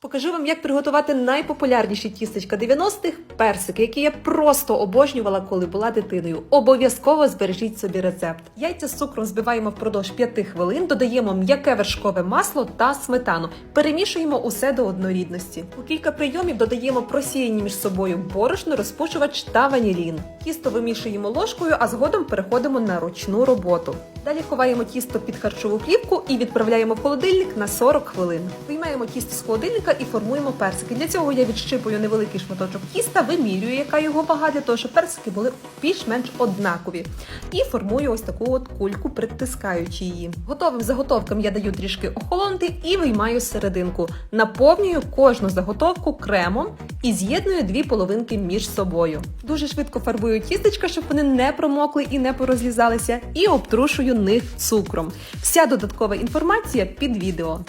Покажу вам, як приготувати найпопулярніші тістечка 90-х персики, які я просто обожнювала, коли була дитиною. Обов'язково збережіть собі рецепт. Яйця з цукром збиваємо впродовж 5 хвилин, додаємо м'яке вершкове масло та сметану. Перемішуємо усе до однорідності. У кілька прийомів додаємо просіяні між собою борошно, розпушувач та ванілін. Тісто вимішуємо ложкою, а згодом переходимо на ручну роботу. Далі ховаємо тісто під харчову плівку і відправляємо в холодильник на 40 хвилин. Виймаємо тісто з холодильника і формуємо персики. Для цього я відщипую невеликий шматочок тіста, вимірюю, яка його вага, для того, щоб персики були більш-менш однакові. І формую ось таку от кульку, притискаючи її. Готовим заготовкам я даю трішки охолонути і виймаю серединку. Наповнюю кожну заготовку кремом і з'єдную дві половинки між собою. Дуже швидко фарбую тістечка, щоб вони не промокли і не порозлізалися, і обтрушую них цукром. Вся додаткова інформація під відео.